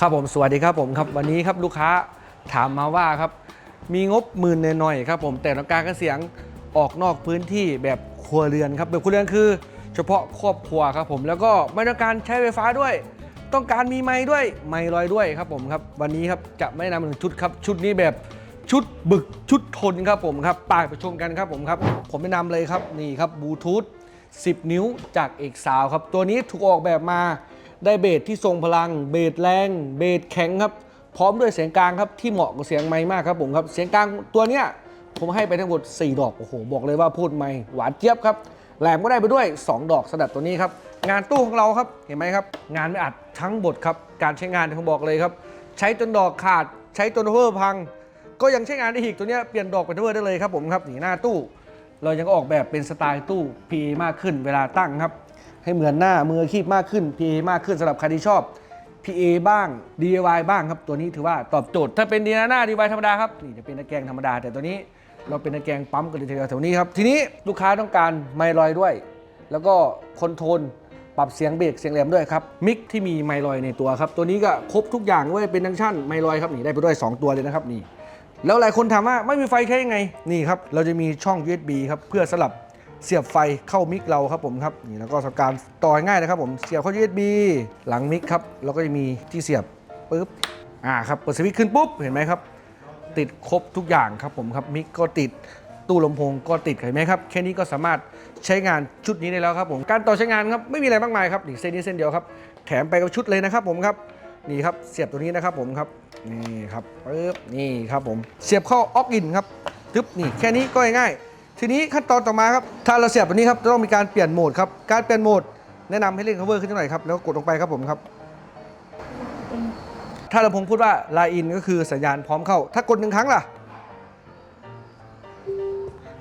ครับผมสวัสดีครับผมครับวันนี้ครับลูกค้าถามมาว่าครับมีงบหมื่นหน่อยๆครับผมแต่ต้องการกระเสียงออกนอกพื้นที่แบบครัวเรือนครับแบบครัวเรือนคือ เฉพาะครอบครัวครับผมแล้วก็ไม่ต้องการใช้ไฟฟ้าด้วย ต้องการมีไม้ด้วยไม้ลอยด้วยครับผมครับวันนี้ครับจะไม่นำหนึ่งชุดครับชุดนี้แบบชุดบึกชุดทนครับผมครับไปไปชมกันครับผมครับผมแนะนำเลยครับนี่ครับบลูทูธ10 นิ้วจากเอกสาวครับตัวนี้ถูกออกแบบมา ได้เบสที่ทรงพลัง เบสแรง เบสแข็งครับ พร้อมด้วยเสียงกลางครับที่เหมาะกับเสียงไม้มากครับผมครับ เสียงกลางตัวเนี้ยผมให้ไปทั้งหมด 4 ดอก โอ้โห บอกเลยว่าพูดไม่หวานเจี๊ยบครับ แหลมก็ได้ไปด้วย 2 ดอกสำหรับตัวนี้ครับ งานตู้ของเราครับ เห็นไหมครับ งานไม่อัดทั้งบทครับ การใช้งานผมบอกเลยครับ ใช้จนดอกขาด ใช้จนเวอร์พัง ก็ยังใช้งานได้อีกตัวเนี้ยเปลี่ยนดอกเป็นเวอร์ได้เลยครับผมครับ นี่หน้าตู้ เรายังออกแบบเป็นสไตล์ตู้ PA มากขึ้นเวลาตั้งครับ ให้เหมือนหน้ามืออาชีพมากขึ้น PA มากขึ้นสำหรับใครที่ชอบ PA บ้าง DIY บ้างครับ ตัวนี้ถือว่าตอบโจทย์ ถ้าเป็นดีหน้า DIY ธรรมดาครับนี่จะเป็นตะแกรงธรรมดา แต่ตัวนี้เราเป็นตะแกรงปั๊มกันเลยทีเดียวแถวนี้ครับ ทีนี้ลูกค้าต้องการไมลอยด้วย แล้วก็คอนโทรลปรับเสียงเบรกเสียงแหลมด้วยครับ มิกที่มีไมลอยในตัวครับ ตัวนี้ก็ครบทุกอย่างด้วยเป็นดังชั่นไมลอยครับนี่ได้ไปด้วยสองตัวเลยนะครับนี่แล้วหลายคนถามว่าไม่มีไฟใช้ยังไงนี่ครับเราจะมีช่อง USB ครับเพื่อสลับ เสียบไฟเข้ามิกเราครับผมครับนี่แล้วก็ทำการต่อง่ายนะครับผมเสียบเข้า USB หลังมิกครับแล้วก็จะมีที่เสียบปุ๊บอ่าครับเปิดสวิตช์ขึ้นปุ๊บเห็นไหมครับ ติดครบทุกอย่างครับผมครับมิกก็ติดตู้ลำโพงก็ติดเห็นไหมครับแค่นี้ก็สามารถใช้งานชุดนี้ได้แล้วครับผมการต่อใช้งานครับไม่มีอะไรมากมายครับนี่เส้นนี้เส้นเดียวครับแถมไปกับชุดเลยนะครับผมครับนี่ครับเสียบตัวนี้นะครับผมครับนี่ครับปึ๊บนี่ครับผมเสียบเข้าออกอินครับทึบนี่แค่นี้ก็ง่าย ทีนี้ขั้นตอนต่อมาครับถ้าเราเสียบตัวนี้ครับจะต้องมีการเปลี่ยนโหมดครับการเปลี่ยนโหมดแนะนำให้เล่น cover ขึ้นหน่อยครับแล้วกดลงไปครับผมครับ ถ้าลำโพงพูดว่า line in ก็คือสัญญาณพร้อมเข้า ถ้ากดหนึ่งครั้งล่ะ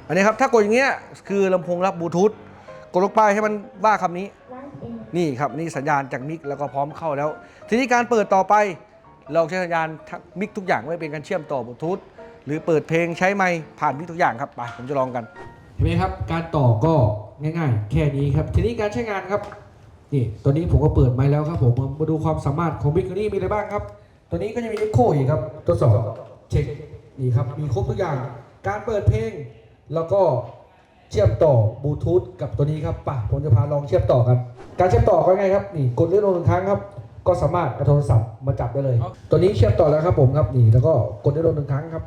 อันนี้ครับถ้ากดอย่างเงี้ยคือลำโพงรับบลูทูธกดลงไปให้มันว่าคำนี้ นี่ครับนี่สัญญาณจากมิกแล้วก็พร้อมเข้าแล้ว ทีนี้การเปิดต่อไป เราใช้สัญญาณมิกทุกอย่างไม่เป็นการเชื่อมต่อบลูทูธ หรือเปิดเพลงใช้ไมค์ผ่านมิกทุกอย่างครับไปผมจะลองกัน เห็นไหมครับ การต่อก็ง่ายๆ แค่นี้ครับ ทีนี้การใช้งานครับ นี่ตัวนี้ผมก็เปิดไมค์แล้วครับผม มาดูความสามารถของมิกตัวนี้มีอะไรบ้างครับ ตัวนี้ก็จะมี Echo อีกครับ ทดสอบเช็ค นี่ครับ มีครบทุกอย่าง การเปิดเพลง แล้วก็เชื่อมต่อบลูทูธกับตัวนี้ครับป่ะผมจะพาลองเชื่อมต่อกัน การเชื่อมต่อก็ง่ายครับ นี่กดเลื่อนลงหนึ่งครั้งครับ ก็สามารถเอาโทรศัพท์มาจับได้เลย ตัวนี้เชื่อมต่อแล้วครับผมครับ นี่ แล้วก็กดเลื่อนลงหนึ่งครั้งครับ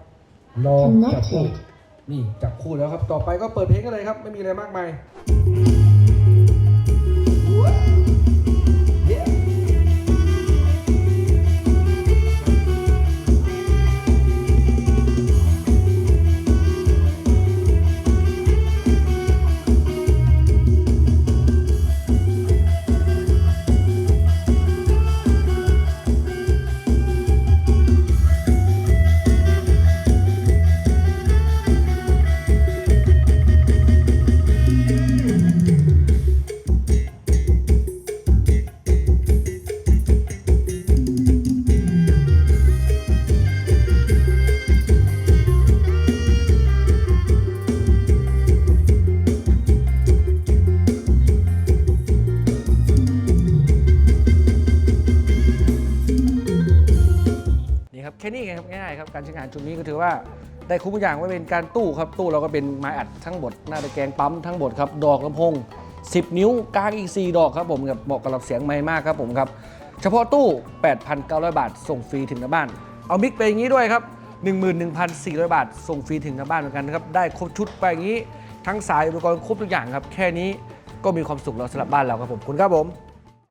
ลองจับคู่ Connected นี่จับคู่แล้วครับ ต่อไปก็เปิดเพลงกันเลยครับ ไม่มีอะไรมากมายนี่ แค่นี้ไงครับง่ายๆครับการใช้งานชุดนี้ก็ถือว่าได้คุ้มอย่างไว้เป็นการตู้ครับตู้เราก็เป็นไม้อัดทั้งหมดหน้าตะแกรงปั๊มทั้งหมดครับดอกลำโพง10 นิ้วกลางอีก 4 ดอกครับผมกับเหมาะกับเสียงไม้มากครับผมครับเฉพาะตู้ 8,900 บาท ส่งฟรีถึงหน้าบ้าน เอามิกไปอย่างนี้ด้วยครับ 11,400 บาท ส่งฟรีถึงหน้าบ้านเหมือนกันครับได้ครบชุดไปอย่างนี้ ทั้งสายอุปกรณ์ครบทุกอย่างครับแค่นี้ก็มีความสุขแล้วสำหรับบ้านเราครับผมคุณครับผม